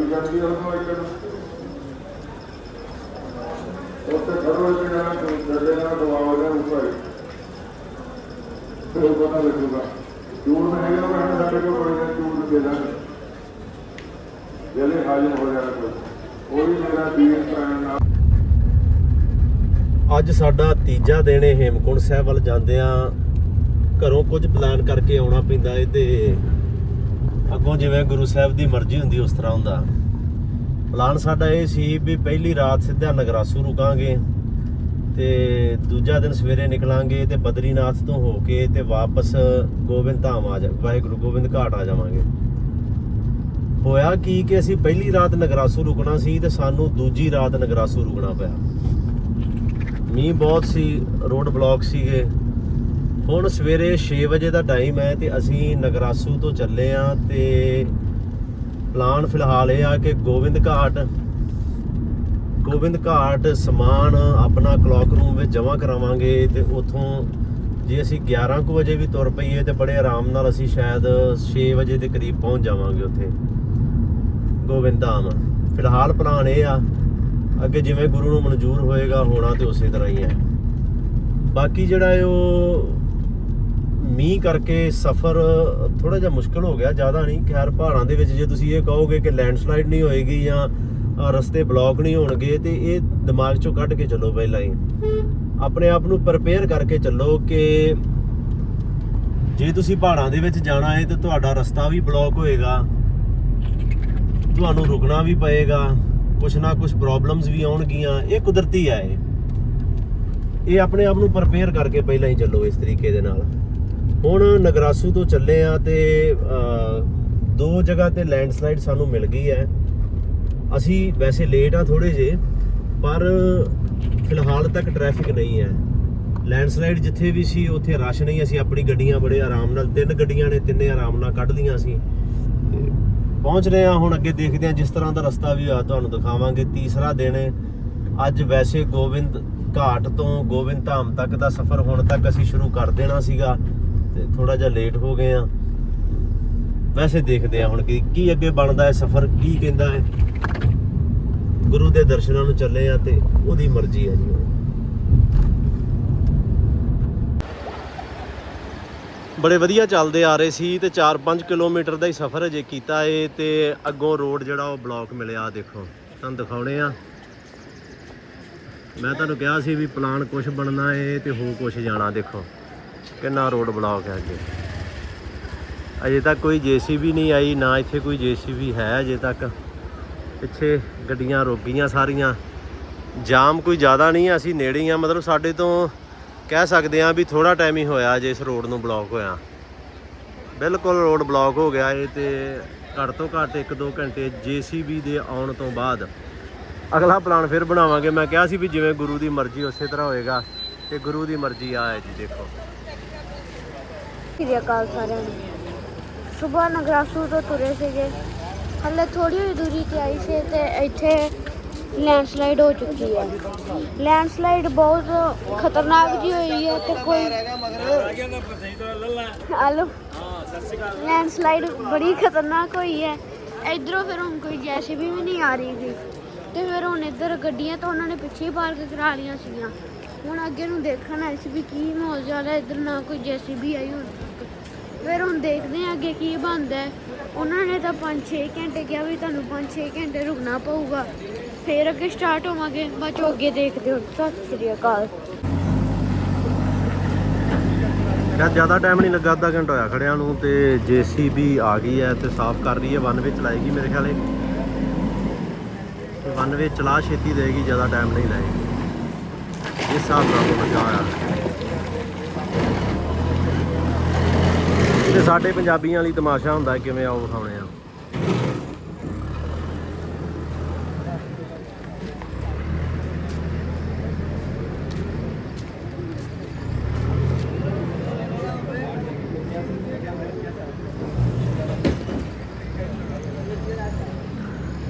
ਕੀ ਕਰਦੀ ਉਹਨੂੰ ਇੱਕ ਨੂੰ ਖੜੋ ਇੱਕ ਜਣਾ ਚੱਲੇ ਨਾ ਦਵਾਓ ਜਾਂ ਉੱਪਰ ਫਿਰ ਪਤਾ ਲੱਗੂਗਾ। ਚੂੜ ਮੈਂ ਹੈਗਾ ਮੈਂ ਸਾਡੇ ਕੋਲ ਕੋਈ ਨਹੀਂ ਚੂੜ ਦੇ ਦਾਂਗੇ। ਜਲੇ ਹਾਜ਼ਰ ਹੋ ਜਾਣਾ ਕੋਈ। ਉਹ ਵੀ ਮੇਰਾ ਵੀਰ ਭੈਣ ਨਾਲ। ਅੱਜ ਸਾਡਾ ਤੀਜਾ ਦਿਨ ਹੈ ਹੇਮਕੁੰਟ ਸਾਹਿਬ ਵੱਲ ਜਾਂਦੇ ਆ ਘਰੋਂ ਕੁਝ ਪਲਾਨ ਕਰਕੇ ਆਉਣਾ ਪੈਂਦਾ ਏ ਤੇ ਅੱਗੋਂ ਜਿਵੇਂ ਗੁਰੂ ਸਾਹਿਬ ਦੀ ਮਰਜ਼ੀ ਹੁੰਦੀ ਉਸ ਤਰ੍ਹਾਂ ਹੁੰਦਾ। ਪਲਾਨ ਸਾਡਾ ਇਹ ਸੀ ਵੀ ਪਹਿਲੀ ਰਾਤ ਸਿੱਧਾ ਨਗਰਾਸੂ ਰੁਕਾਂਗੇ ਤੇ ਦੂਜਾ ਦਿਨ ਸਵੇਰੇ ਨਿਕਲਾਂਗੇ ਤੇ ਬਦਰੀਨਾਥ ਤੋਂ ਹੋ ਕੇ ਤੇ ਵਾਪਸ ਗੋਬਿੰਦ ਧਾਮ ਆ ਜਾ, ਵਾਹਿਗੁਰੂ ਗੋਬਿੰਦ ਘਾਟ ਆ ਜਾਵਾਂਗੇ। ਹੋਇਆ ਕੀ ਕਿ ਅਸੀਂ ਪਹਿਲੀ ਰਾਤ ਨਗਰਾਸੂ ਰੁਕਣਾ ਸੀ ਤੇ ਸਾਨੂੰ ਦੂਜੀ ਰਾਤ ਨਗਰਾਸੂ ਰੁਕਣਾ ਪਿਆ। ਮੀਂਹ ਬਹੁਤ ਸੀ, ਰੋਡ ਬਲੌਕ ਸੀਗੇ। ਹੁਣ ਸਵੇਰੇ 6 ਵਜੇ ਦਾ ਟਾਈਮ ਹੈ ਤੇ ਅਸੀਂ ਨਗਰਾਸੂ ਤੋਂ ਚੱਲੇ ਆ ਤੇ ਪਲਾਨ ਫਿਲਹਾਲ ਇਹ ਆ ਕਿ ਗੋਬਿੰਦ ਘਾਟ ਗੋਬਿੰਦ ਘਾਟ ਸਮਾਨ ਆਪਣਾ ਕਲੌਕ ਰੂਮ ਵਿੱਚ ਜਮ੍ਹਾਂ ਕਰਾਵਾਂਗੇ ਤੇ ਉਥੋਂ ਜੇ ਅਸੀਂ 11 ਕੁ ਵਜੇ ਵੀ ਤੁਰ ਪਈਏ ਤੇ ਬੜੇ ਆਰਾਮ ਨਾਲ ਅਸੀਂ ਸ਼ਾਇਦ 6 ਵਜੇ ਦੇ ਕਰੀਬ ਪਹੁੰਚ ਜਾਵਾਂਗੇ ਉੱਥੇ। ਗੋਬਿੰਦ ਧਾਮ। ਫਿਲਹਾਲ ਪਲਾਨ ਇਹ ਆ, ਅੱਗੇ ਜਿਵੇਂ ਗੁਰੂ ਨੂੰ ਮਨਜ਼ੂਰ ਹੋਏਗਾ ਹੋਣਾ ਤੇ ਉਸੇ ਤਰ੍ਹਾਂ ਹੀ ਹੈ। ਬਾਕੀ ਜਿਹੜਾ ਇਹ ਉਹ ਮੀਂਹ ਕਰਕੇ ਸਫ਼ਰ ਥੋੜਾ ਜਿਹਾ ਮੁਸ਼ਕਲ ਹੋ ਗਿਆ, ਜ਼ਿਆਦਾ ਨਹੀਂ। ਖੈਰ, ਪਹਾੜਾਂ ਦੇ ਵਿੱਚ ਜੇ ਤੁਸੀਂ ਇਹ ਕਹੋਗੇ ਕਿ ਲੈਂਡਸਲਾਈਡ ਨਹੀਂ ਹੋਏਗੀ ਜਾਂ ਰਸਤੇ ਬਲੌਕ ਨਹੀਂ ਹੋਣਗੇ, ਤੇ ਇਹ ਦਿਮਾਗ ਚੋਂ ਕੱਢ ਕੇ ਚੱਲੋ ਪਹਿਲਾਂ ਹੀ। ਆਪਣੇ ਆਪ ਨੂੰ ਪ੍ਰਪੇਅਰ ਕਰਕੇ ਚੱਲੋ ਕਿ ਜੇ ਤੁਸੀਂ ਪਹਾੜਾਂ ਦੇ ਵਿੱਚ ਜਾਣਾ ਹੈ, ਤੇ ਤੁਹਾਡਾ ਰਸਤਾ ਵੀ ਬਲੌਕ ਹੋਏਗਾ, ਤੁਹਾਨੂੰ ਰੁਕਣਾ ਵੀ ਪਏਗਾ, ਕੁਛ ਨਾ ਕੁਛ ਪ੍ਰੋਬਲਮਸ ਵੀ ਆਉਣਗੀਆਂ। ਇਹ ਕੁਦਰਤੀ ਹੈ ਇਹ। ਇਹ ਆਪਣੇ ਆਪ ਨੂੰ ਪ੍ਰਪੇਅਰ ਕਰਕੇ ਪਹਿਲਾਂ ਹੀ ਚੱਲੋ ਇਸ ਤਰੀਕੇ ਦੇ ਨਾਲ। ਹੁਣ ਨਗਰਾਸੂ ਤੋਂ ਚੱਲੇ ਆ ਤੇ ਦੋ ਜਗ੍ਹਾ ਤੇ ਲੈਂਡਸਲਾਈਡ ਸਾਨੂੰ ਮਿਲ ਗਈ ਹੈ। ਅਸੀਂ ਵੈਸੇ ਲੇਟ ਆ ਥੋੜੇ ਜੇ ਪਰ ਫਿਲਹਾਲ ਤੱਕ ਟ੍ਰੈਫਿਕ ਨਹੀਂ ਹੈ। ਲੈਂਡਸਲਾਈਡ ਜਿੱਥੇ ਵੀ ਸੀ, ਉੱਥੇ ਰਸ਼ ਨਹੀਂ, ਅਸੀਂ ਆਪਣੀ ਗੱਡੀਆਂ ਬੜੇ ਆਰਾਮ ਨਾਲ, ਤਿੰਨ ਗੱਡੀਆਂ ਨੇ, ਤਿੰਨੇ ਆਰਾਮ ਨਾਲ ਕੱਢ ਲਈਆਂ ਸੀ। ਪਹੁੰਚ ਰਹੇ ਆ, ਹੁਣ ਅੱਗੇ ਦੇਖਦੇ ਆ, ਜਿਸ ਤਰ੍ਹਾਂ ਦਾ ਰਸਤਾ ਵੀ ਆ ਤੁਹਾਨੂੰ ਦਿਖਾਵਾਂਗੇ। ਤੀਸਰਾ ਦਿਨ, ਅੱਜ ਵੈਸੇ ਗੋਬਿੰਦ ਘਾਟ ਤੋਂ ਗੋਬਿੰਦ ਧਾਮ ਤੱਕ ਦਾ ਸਫ਼ਰ ਹੁਣ ਤੱਕ ਅਸੀਂ ਸ਼ੁਰੂ ਕਰ ਦੇਣਾ ਸੀਗਾ। ਤੇ ਥੋੜਾ ਜਿਹਾ ਲੇਟ ਹੋ ਗਏ ਆ। ਵੈਸੇ ਦੇਖਦੇ ਆ ਹੁਣ ਕਿ ਕੀ ਅੱਗੇ ਬਣਦਾ ਹੈ ਸਫ਼ਰ, ਕੀ ਕਹਿੰਦਾ ਹੈ ਗੁਰੂ ਦੇ ਦਰਸ਼ਨਾਂ ਨੂੰ ਚੱਲੇ ਆ ਤੇ ਉਹਦੀ ਮਰਜ਼ੀ ਹੈ ਜੀ ਬੜੇ ਵਧੀਆ ਚੱਲਦੇ ਆ ਰਹੇ ਸੀ ਤੇ 4-5 ਕਿਲੋਮੀਟਰ ਦਾ ਹੀ ਸਫ਼ਰ ਅਜੇ ਕੀਤਾ ਏ ਤੇ ਅੱਗੋਂ ਰੋਡ ਜਿਹੜਾ ਉਹ ਬਲੌਕ ਮਿਲਿਆ, ਦੇਖੋ। ਤੁਹਾਨੂੰ ਦਿਖਾਉਣੇ ਆ। ਮੈਂ ਤੁਹਾਨੂੰ ਕਿਹਾ ਸੀ ਵੀ ਪਲਾਨ ਕੁਝ ਬਣਨਾ ਏ ਤੇ ਹੋ ਕੁਝ ਜਾਣਾ, ਦੇਖੋ। ਕਿੰਨਾ ਰੋਡ ਬਲੌਕ ਹੈ ਅੱਗੇ? ਅਜੇ ਤੱਕ ਕੋਈ ਜੀਸੀਬੀ ਨਹੀਂ ਆਈ, ਨਾ ਇੱਥੇ ਕੋਈ ਜੀਸੀਬੀ ਹੈ ਅਜੇ ਤੱਕ। ਪਿੱਛੇ ਗੱਡੀਆਂ ਰੁਕ ਗਈਆਂ ਸਾਰੀਆਂ। ਜਾਮ ਕੋਈ ਜ਼ਿਆਦਾ ਨਹੀਂ ਅਸੀਂ ਨੇੜੇ ਹੀ ਆ ਮਤਲਬ ਸਾਡੇ ਤੋਂ ਕਹਿ ਸਕਦੇ ਆ ਵੀ ਥੋੜਾ ਟਾਈਮ ਹੀ ਹੋਇਆ ਜੇ ਇਸ ਰੋਡ ਨੂੰ ਬਲੌਕ ਹੋਇਆ। ਬਿਲਕੁਲ ਰੋਡ ਬਲੌਕ ਹੋ ਗਿਆ ਏ ਤੇ ਘੱਟ ਤੋਂ ਘੱਟ 1-2 ਘੰਟੇ ਜੀਸੀਬੀ ਦੇ ਆਉਣ ਤੋਂ ਬਾਅਦ। ਅਗਲਾ ਪਲਾਨ ਫਿਰ ਬਣਾਵਾਂਗੇ। ਮੈਂ ਕਿਹਾ ਸੀ ਵੀ ਜਿਵੇਂ ਗੁਰੂ ਦੀ ਮਰਜ਼ੀ ਉਸੇ ਤਰ੍ਹਾਂ ਹੋਏਗਾ। ਤੇ ਗੁਰੂ ਦੀ ਮਰਜ਼ੀ ਆ ਹੈ ਜੀ, ਦੇਖੋ। ਸ੍ਰੀ ਅਕਾਲ ਸਾਰਿਆਂ ਨੂੰ। ਸਵੇਰ ਨਗਰਾਸੂ ਤੋਂ ਤੁਰੇ ਸੀਗੇ। ਹਲੇ ਥੋੜੀ ਜਿਹੀ ਦੂਰੀ ਤੇ ਆਈ ਸੀ ਤੇ ਇੱਥੇ ਲੈਂਡਸਲਾਈਡ ਹੋ ਚੁੱਕੀ ਹੈ। ਲੈਂਡਸਲਾਈਡ ਬਹੁਤ ਖਤਰਨਾਕ ਜੀ ਹੋਈ ਹੈ ਤੇ ਕੋਈ ਹਲੋ ਲੈਂਡਸਲਾਈਡ ਬੜੀ ਖਤਰਨਾਕ ਹੋਈ ਹੈ। ਇਧਰੋਂ ਫਿਰ ਹੁਣ ਕੋਈ ਜੈਸੀਬੀ ਵੀ ਨਹੀਂ ਆ ਰਹੀ ਸੀ। ਤੇ ਫਿਰ ਹੁਣ ਇੱਧਰ ਗੱਡੀਆਂ ਤਾਂ ਉਹਨਾਂ ਨੇ ਪਿੱਛੇ ਹੀ ਪਾਰਕ ਕਰਾ ਲਈਆਂ ਸੀਗੀਆਂ। ਹੁਣ ਅੱਗੇ ਨੂੰ ਦੇਖਣ ਆਏ ਸੀ ਵੀ ਕੀ ਮਾਹੌਲ ਚੱਲਦਾ ਇੱਧਰ ਨਾ ਕੋਈ ਜੈਸੀਬੀ ਆਈ ਹੁਣ ਫਿਰ ਹੁਣ ਦੇਖਦੇ ਹਾਂ ਅੱਗੇ ਕੀ ਬਣਦਾ ਹੈ। ਉਹਨਾਂ ਨੇ ਤਾਂ 5-6 ਘੰਟੇ ਕਿਹਾ ਵੀ ਤੁਹਾਨੂੰ 5-6 ਘੰਟੇ ਰੁਕਣਾ ਪਊਗਾ। ਫਿਰ ਅੱਗੇ ਸਟਾਰਟ ਹੋਵਾਂਗੇ। ਬਾਅਦ ਚੋਂ ਅੱਗੇ ਦੇਖਦੇ ਹਾਂ। ਸਤਿ ਸ੍ਰੀ ਅਕਾਲ। ਯਾਰ ਜ਼ਿਆਦਾ ਟਾਈਮ ਨਹੀਂ ਲੱਗਾ, ਅੱਧਾ ਘੰਟਾ ਹੋਇਆ ਖੜਿਆਂ ਨੂੰ ਤੇ ਜੀਸੀਬੀ ਆ ਗਈ ਹੈ ਤੇ ਸਾਫ਼ ਕਰ ਰਹੀ ਹੈ ਵਨ ਵਿੱਚ ਚਲਾਏਗੀ ਮੇਰੇ ਖਿਆਲੇ। ਤੇ ਵਨ ਵੇ ਚਲਾ ਛੇਤੀ ਦੇਗੀ ਜ਼ਿਆਦਾ ਟਾਈਮ ਨਹੀਂ ਲਾਏਗੀ। ਇਸ ਹਿਸਾਬ ਨਾਲ ਉਹ ਲੱਗਾ ਹੋਇਆ। ਤੇ ਸਾਡੇ ਪੰਜਾਬੀਆਂ ਲਈ ਤਮਾਸ਼ਾ ਹੁੰਦਾ ਕਿਵੇਂ ਆਓ ਵਿਖਾਉਣੇ ਆ।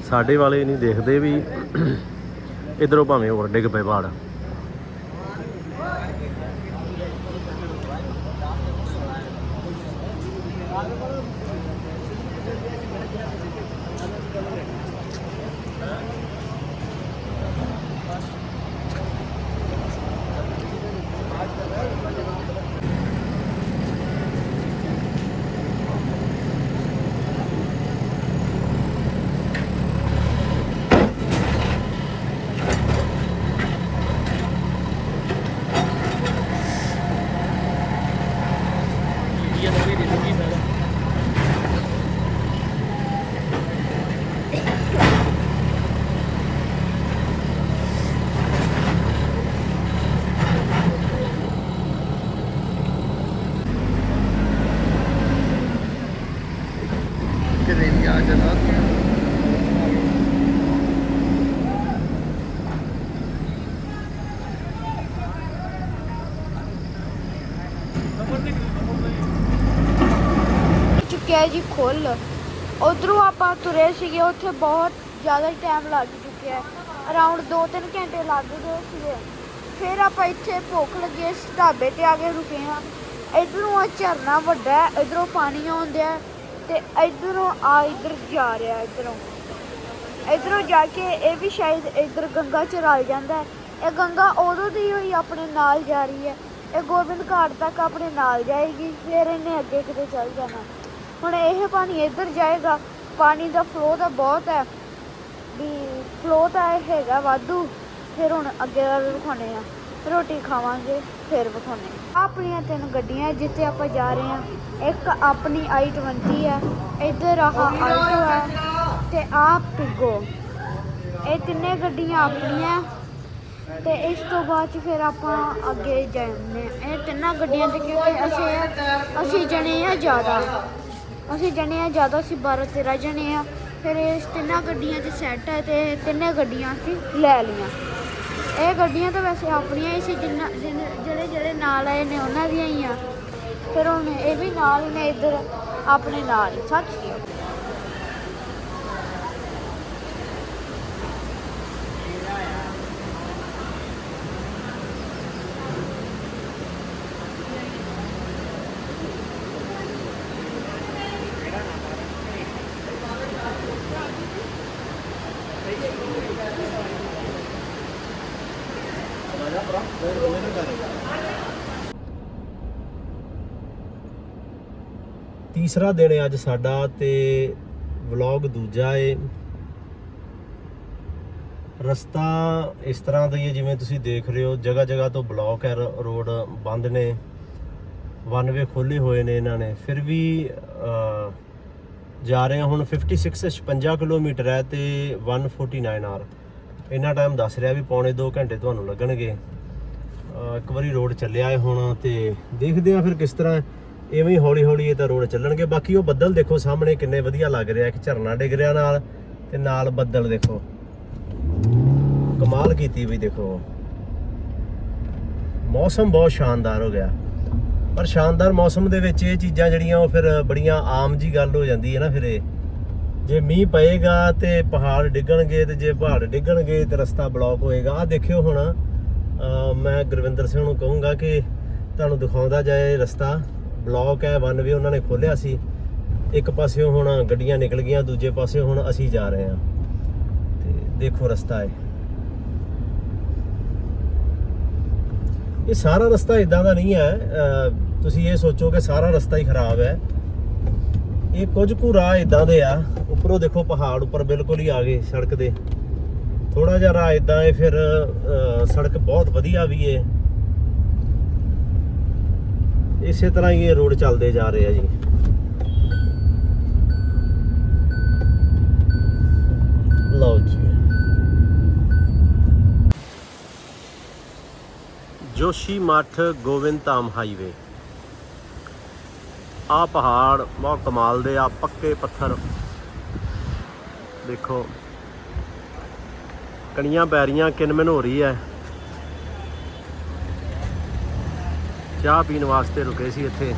ਸਾਡੇ ਵਾਲੇ ਨਹੀਂ ਦੇਖਦੇ ਵੀ, ਇਧਰੋਂ ਭਾਵੇਂ ਹੋਰ ਡਿੱਗ ਪਏ ਪਹਾੜ ਚੁੱਕਿਆ ਉਧਰੋਂ ਆਪਾਂ ਤੁਰੇ ਸੀਗੇ, ਉੱਥੇ ਬਹੁਤ ਜ਼ਿਆਦਾ ਟਾਈਮ ਲੱਗ ਚੁੱਕਿਆ ਅਰਾਊਂਡ 2-3 ਘੰਟੇ ਲੱਗ ਗਏ ਸੀਗੇ। ਫਿਰ ਆਪਾਂ ਇੱਥੇ ਭੁੱਖ ਲੱਗੀ ਇਸ ਢਾਬੇ ਤੇ ਆ ਕੇ ਰੁਕੇ ਹਾਂ। ਇਧਰੋਂ ਆ ਝਰਨਾ ਵੱਡਾ ਹੈ, ਇਧਰੋਂ ਪਾਣੀ ਆਉਂਦਾ ਹੈ ਤੇ ਇਧਰੋਂ ਆ ਇਧਰ ਜਾ ਰਿਹਾ ਇਧਰੋਂ। ਇਧਰੋਂ ਜਾ ਕੇ ਇਹ ਵੀ ਸ਼ਾਇਦ ਇਧਰ ਗੰਗਾ ਚ ਰਲ ਜਾਂਦਾ ਹੈ। ਇਹ ਗੰਗਾ ਉਦੋਂ ਦੀ ਹੋਈ ਆਪਣੇ ਨਾਲ ਜਾ ਰਹੀ ਹੈ। ਇਹ ਗੋਬਿੰਦ ਘਾਟ ਤੱਕ ਆਪਣੇ ਨਾਲ ਜਾਏਗੀ, ਫਿਰ ਇਹਨੇ ਅੱਗੇ ਕਿਤੇ ਚੱਲ ਜਾਣਾ। ਹੁਣ ਇਹ ਪਾਣੀ ਇੱਧਰ ਜਾਏਗਾ, ਪਾਣੀ ਦਾ ਫਲੋ ਤਾਂ ਬਹੁਤ ਹੈ। ਵੀ ਫਲੋ ਤਾਂ ਇਹ ਹੈਗਾ ਵਾਧੂ, ਫਿਰ ਹੁਣ ਅੱਗੇ ਦਾ ਵੀ ਵਿਖਾਉਣੇ ਆ। ਰੋਟੀ ਖਾਵਾਂਗੇ, ਫਿਰ ਵਿਖਾਉਣੇ ਆ। ਆਪਣੀਆਂ ਤਿੰਨ ਗੱਡੀਆਂ ਜਿੱਥੇ ਆਪਾਂ ਜਾ ਰਹੇ ਆ ਇੱਕ ਆਪਣੀ i20 ਹੈ, ਇੱਧਰ ਆਹ ਆਲਟੋ ਹੈ ਤੇ ਆਹ ਪਿਗੋ। ਇਹ ਤਿੰਨੇ ਗੱਡੀਆਂ ਆਪਣੀਆਂ ਤੇ ਇਸ ਤੋਂ ਬਾਅਦ 'ਚ ਫਿਰ ਆਪਾਂ ਅੱਗੇ ਜਾਂਦੇ ਹਾਂ। ਇਹ ਤਿੰਨਾਂ ਗੱਡੀਆਂ ਤੇ ਕਿਉਂਕਿ ਅਸੀਂ ਅਸੀਂ ਜਣੇ ਆ ਜ਼ਿਆਦਾ। ਅਸੀਂ ਜਣੇ ਆ, ਜ਼ਿਆਦਾ ਅਸੀਂ 12 13 ਜਣੇ ਆ। ਫਿਰ ਇਹ ਤਿੰਨਾਂ ਗੱਡੀਆਂ 'ਚ ਸੈੱਟ ਹੈ ਤੇ ਇਹ ਤਿੰਨੇ ਗੱਡੀਆਂ ਅਸੀਂ ਲੈ ਲਈਆਂ। ਇਹ ਗੱਡੀਆਂ ਤਾਂ ਵੈਸੇ ਆਪਣੀਆਂ ਹੀ ਸੀ, ਜਿੰਨਾ ਜਿਨ- ਜਿਹੜੇ ਜਿਹੜੇ ਨਾਲ ਆਏ ਨੇ ਉਹਨਾਂ ਦੀਆਂ ਹੀ ਆ। ਫਿਰ ਹੁਣ ਇਹ ਵੀ ਨਾਲ ਨੇ, ਇੱਧਰ ਆਪਣੇ ਨਾਲ ਸੱਚ ਤੀਸਰਾ ਦਿਨ ਹੈ ਅੱਜ ਸਾਡਾ ਤੇ ਵਲੌਗ ਦੂਜਾ ਏ। ਰਸਤਾ ਇਸ ਤਰ੍ਹਾਂ ਦਾ ਹੀ ਹੈ ਜਿਵੇਂ ਤੁਸੀਂ ਦੇਖ ਰਹੇ ਹੋ ਜਗ੍ਹਾ ਜਗ੍ਹਾ ਤੋਂ ਬਲੌਕ ਹੈ, ਰ- ਰੋਡ ਬੰਦ ਨੇ ਵਨ ਵੇ ਖੋਲੇ ਹੋਏ ਨੇ ਇਹਨਾਂ ਨੇ। ਫਿਰ ਵੀ ਜਾ ਰਹੇ ਹਾਂ ਹੁਣ 56 56 ਕਿਲੋਮੀਟਰ ਹੈ ਤੇ 149 ਆਰ ਇੰਨਾ ਟਾਈਮ ਦੱਸ ਰਿਹਾ ਵੀ ਪੌਣੇ 2 ਘੰਟੇ ਤੁਹਾਨੂੰ ਲੱਗਣਗੇ। ਇੱਕ ਵਾਰੀ ਰੋਡ ਚੱਲਿਆ ਹੈ ਹੁਣ ਤੇ ਦੇਖਦੇ ਆ ਫਿਰ ਕਿਸ ਤਰ੍ਹਾਂ ਹੈ। ਇਵੇਂ ਹੌਲੀ ਹੌਲੀ ਇਹ ਤਾਂ ਰੋਡ ਚੱਲਣਗੇ। ਬਾਕੀ ਉਹ ਬੱਦਲ ਦੇਖੋ ਸਾਹਮਣੇ ਕਿੰਨੇ ਵਧੀਆ ਲੱਗ ਰਿਹਾ, ਇੱਕ ਝਰਨਾ ਡਿੱਗ ਰਿਹਾ ਨਾਲ ਤੇ ਨਾਲ ਬੱਦਲ ਦੇਖੋ। ਕਮਾਲ ਕੀਤੀ ਵੀ ਦੇਖੋ। ਮੌਸਮ ਬਹੁਤ ਸ਼ਾਨਦਾਰ ਹੋ ਗਿਆ। ਪਰ ਸ਼ਾਨਦਾਰ ਮੌਸਮ ਦੇ ਵਿੱਚ ਇਹ ਚੀਜ਼ਾਂ ਜਿਹੜੀਆਂ ਉਹ ਫਿਰ ਬੜੀਆਂ ਆਮ ਜੀ ਗੱਲ ਹੋ ਜਾਂਦੀ ਹੈ ਨਾ ਫਿਰ ਇਹ। ਜੇ ਮੀਂਹ ਪਏਗਾ ਤੇ ਪਹਾੜ ਡਿੱਗਣਗੇ ਤੇ ਜੇ ਪਹਾੜ ਡਿੱਗਣਗੇ ਤੇ ਰਸਤਾ ਬਲੌਕ ਹੋਏਗਾ। ਆ ਦੇਖਿਓ ਹੁਣ ਮੈਂ ਗੁਰਵਿੰਦਰ ਸਿੰਘ ਨੂੰ ਕਹੂੰਗਾ ਕਿ ਤੁਹਾਨੂੰ ਦਿਖਾਉਂਦਾ ਜਾਏ ਰਸਤਾ। ਬਲੌਕ ਹੈ, ਵਨ ਵੇ ਉਹਨਾਂ ਨੇ ਖੋਲਿਆ ਸੀ। ਇੱਕ ਪਾਸਿਓਂ ਹੁਣ ਗੱਡੀਆਂ ਨਿਕਲ ਗਈਆਂ, ਦੂਜੇ ਪਾਸੇ ਹੁਣ ਅਸੀਂ ਜਾ ਰਹੇ ਹਾਂ। ਤੇ ਦੇਖੋ ਰਸਤਾ ਹੈ ਇਹ ਸਾਰਾ ਰਸਤਾ ਇਦਾਂ ਦਾ ਨਹੀਂ ਹੈ। ਤੁਸੀਂ ਇਹ ਸੋਚੋ ਕਿ ਸਾਰਾ ਰਸਤਾ ਹੀ ਖਰਾਬ ਹੈ। ਇਹ ਕੁਝ ਕੁ ਰਾਹ ਇਦਾਂ ਦੇ ਆ। ਉੱਪਰੋਂ ਦੇਖੋ ਪਹਾੜ ਉੱਪਰ ਬਿਲਕੁਲ ਹੀ ਆ ਗਏ ਸੜਕ ਦੇ। ਥੋੜਾ ਜਿਹਾ ਰਾਹ ਇਦਾਂ ਹੈ ਫਿਰ ਸੜਕ ਬਹੁਤ ਵਧੀਆ ਵੀ ਏ। ਇਸੇ ਤਰ੍ਹਾਂ ਹੀ ਇਹ ਰੋਡ ਚੱਲਦੇ ਜਾ ਰਹੇ ਆ ਜੀ। ਲਓ ਜੀ। Joshimath Gobind Dham highway. ਆ ਪਹਾੜ ਬਹੁਤ ਕਮਾਲ ਦੇ ਆ, ਪੱਕੇ ਪੱਥਰ। ਦੇਖੋ। ਕਣੀਆਂ ਬੈਰੀਆਂ ਕਿਨਮਨ ਹੋ ਰਹੀ ਹੈ। ਚਾਹ ਪੀਣ ਵਾਸਤੇ ਰੁਕੇ ਸੀ ਇੱਥੇ।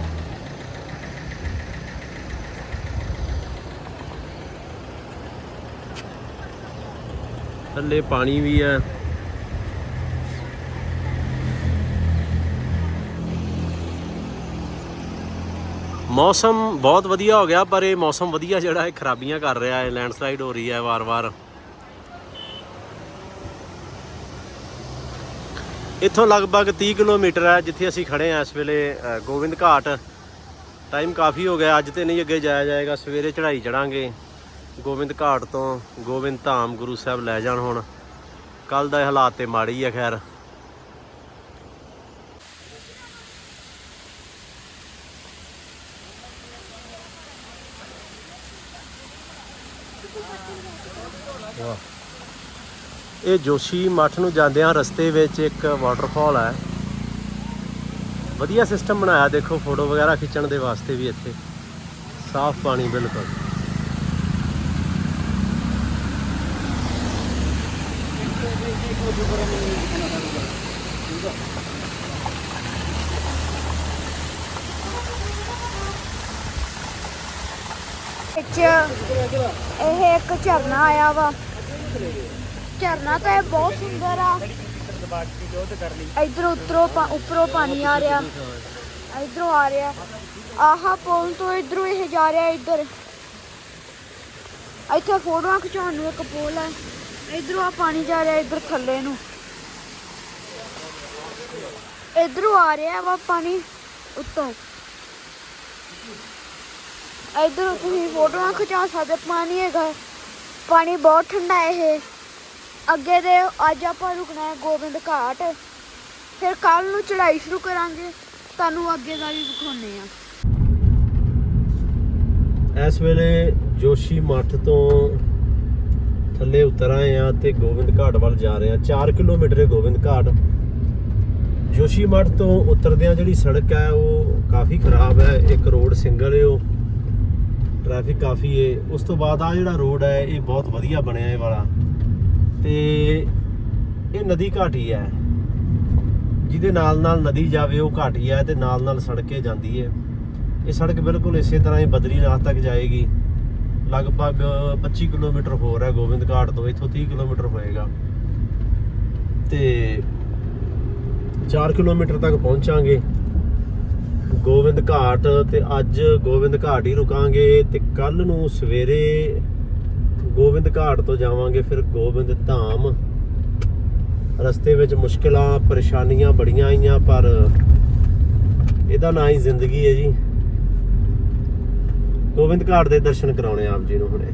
ਥੱਲੇ ਪਾਣੀ ਵੀ ਹੈ। ਮੌਸਮ ਬਹੁਤ ਵਧੀਆ ਹੋ ਗਿਆ, ਪਰ ਇਹ ਮੌਸਮ ਵਧੀਆ ਜਿਹੜਾ, ਇਹ ਖਰਾਬੀਆਂ ਕਰ ਰਿਹਾ ਹੈ ਲੈਂਡਸਲਾਈਡ ਹੋ ਰਹੀ ਹੈ ਵਾਰ-ਵਾਰ। ਇੱਥੋਂ ਲਗਭਗ 30 ਕਿਲੋਮੀਟਰ ਹੈ, ਜਿੱਥੇ ਅਸੀਂ ਖੜੇ ਆ ਇਸ ਵੇਲੇ ਗੋਬਿੰਦ ਘਾਟ। ਟਾਈਮ ਕਾਫੀ ਹੋ ਗਿਆ, ਅੱਜ ਤੇ ਨਹੀਂ ਅੱਗੇ ਜਾਇਆ ਜਾਏਗਾ, ਸਵੇਰੇ ਚੜ੍ਹਾਈ ਚੜਾਂਗੇ ਗੋਬਿੰਦ ਘਾਟ ਤੋਂ ਗੋਬਿੰਦ ਧਾਮ ਗੁਰੂ ਸਾਹਿਬ ਲੈ ਜਾਣ ਹੁਣ। ਕੱਲ ਦਾ ਹਾਲਾਤ ਤੇ ਮਾੜੀ ਹੈ, ਖੈਰ। ਵਾਹ। ਇਹ ਜੋਸ਼ੀ ਮੱਠ ਨੂੰ ਜਾਂਦਿਆਂ ਰਸਤੇ ਵਿੱਚ ਇੱਕ ਵਾਟਰਫਾਲ ਹੈ। ਵਧੀਆ ਸਿਸਟਮ ਬਣਾਇਆ, ਦੇਖੋ ਫੋਟੋ ਵਗੈਰਾ ਖਿੱਚਣ ਦੇ ਵਾਸਤੇ ਵੀ ਇੱਥੇ। ਸਾਫ਼ ਪਾਣੀ, ਬਿਲਕੁਲ। ਵਿੱਚ ਇਹ ਇੱਕ ਝਰਨਾ ਆਇਆ ਵਾ। ਝਰਨਾ ਤਾਂ ਇਹ ਬਹੁਤ ਸੁੰਦਰ ਆ। ਇਧਰ ਉਤਰੋਂ ਉੱਪਰੋਂ ਪਾਣੀ ਆ ਰਿਹਾ। ਇਧਰੋਂ ਆ ਰਿਹਾ। ਆਹਾ, ਪੁਲ ਤੋਂ ਇਧਰੋਂ ਇਹ ਜਾ ਰਿਹਾ ਇਧਰ। ਇੱਥੇ ਫੋਟੋਆਂ ਖਿਚਾਉਣ ਨੂੰ ਇੱਕ ਪੁਲ ਹੈ ਇਧਰੋਂ ਆ ਪਾਣੀ ਜਾ ਰਿਹਾ ਇਧਰ ਥੱਲੇ ਨੂੰ। ਇਧਰੋਂ ਆ ਰਿਹਾ ਵਾ ਪਾਣੀ ਉੱਤੋਂ। ਇਧਰ ਤੁਸੀਂ ਫੋਟੋਆਂ ਖਿਚਾ ਸਕਦੇ, ਪਾਣੀ ਹੈਗਾ। ਪਾਣੀ ਬਹੁਤ ਠੰਡਾ ਹੈ ਇਹ। ਅੱਗੇ ਦੇ ਅੱਜ ਆਪਾਂ ਰੁਕਣਾ ਹੈ ਗੋਬਿੰਦ ਘਾਟ। ਫਿਰ ਕੱਲ ਨੂੰ ਚੜਾਈ ਸ਼ੁਰੂ ਕਰਾਂਗੇ। ਤੁਹਾਨੂੰ ਅੱਗੇ ਦਾ ਵੀ ਵਿਖਾਉਣੇ ਆ ਇਸ ਵੇਲੇ ਜੋਸ਼ੀ ਮੱਠ ਤੋਂ ਥੱਲੇ ਉਤਰ ਆਏ ਆ ਤੇ ਗੋਬਿੰਦ ਘਾਟ ਵੱਲ ਜਾ ਰਹੇ ਆ 4 ਕਿਲੋਮੀਟਰ ਹੈ ਗੋਬਿੰਦ ਘਾਟ। ਜੋਸ਼ੀ ਮੱਠ ਤੋਂ ਉਤਰਦਿਆਂ ਜਿਹੜੀ ਸੜਕ ਹੈ, ਉਹ ਕਾਫੀ ਖਰਾਬ ਹੈ। ਇੱਕ ਰੋਡ ਸਿੰਗਲ ਹੈ ਉਹ। ਟ੍ਰੈਫਿਕ ਕਾਫੀ ਹੈ ਉਸ ਤੋਂ ਬਾਅਦ ਆ ਜਿਹੜਾ ਰੋਡ ਹੈ, ਇਹ ਬਹੁਤ ਵਧੀਆ ਬਣਿਆ ਇਹ ਵਾਲਾ। ਤੇ ਇਹ ਨਦੀ ਘਾਟੀ ਹੈ। ਜਿਹਦੇ ਨਾਲ ਨਾਲ ਨਦੀ ਜਾਵੇ, ਉਹ ਘਾਟੀ ਹੈ ਤੇ ਨਾਲ ਨਾਲ ਸੜਕੇ ਜਾਂਦੀ ਹੈ ਇਹ ਸੜਕ ਬਿਲਕੁਲ ਇਸੇ ਤਰ੍ਹਾਂ ਹੀ ਬਦਰੀਨਾਥ ਤੱਕ ਜਾਏਗੀ। ਲਗਭਗ 25 ਕਿਲੋਮੀਟਰ ਹੋਰ ਹੈ ਗੋਬਿੰਦ ਘਾਟ ਤੋਂ, ਇੱਥੋਂ 30 ਕਿਲੋਮੀਟਰ ਹੋਏਗਾ। ਤੇ 4 ਕਿਲੋਮੀਟਰ ਤੱਕ ਪਹੁੰਚਾਂਗੇ। ਗੋਬਿੰਦ ਘਾਟ ਤੇ ਅੱਜ ਗੋਬਿੰਦ ਘਾਟ ਹੀ ਰੁਕਾਂਗੇ ਤੇ ਕੱਲ ਨੂੰ ਸਵੇਰੇ ਗੋਬਿੰਦ ਘਾਟ ਤੋਂ ਜਾਵਾਂਗੇ ਫਿਰ ਗੋਬਿੰਦ ਧਾਮ। ਰਸਤੇ ਵਿੱਚ ਮੁਸ਼ਕਲਾਂ, ਪਰੇਸ਼ਾਨੀਆਂ ਬੜੀਆਂ ਆਈਆਂ, ਪਰ ਇਹਦਾ ਨਾਂ ਹੀ ਜ਼ਿੰਦਗੀ ਹੈ ਜੀ। ਗੋਬਿੰਦ ਘਾਟ ਦੇ ਦਰਸ਼ਨ ਕਰਾਉਣੇ ਆਪ ਜੀ ਨੂੰ ਹੁਣੇ।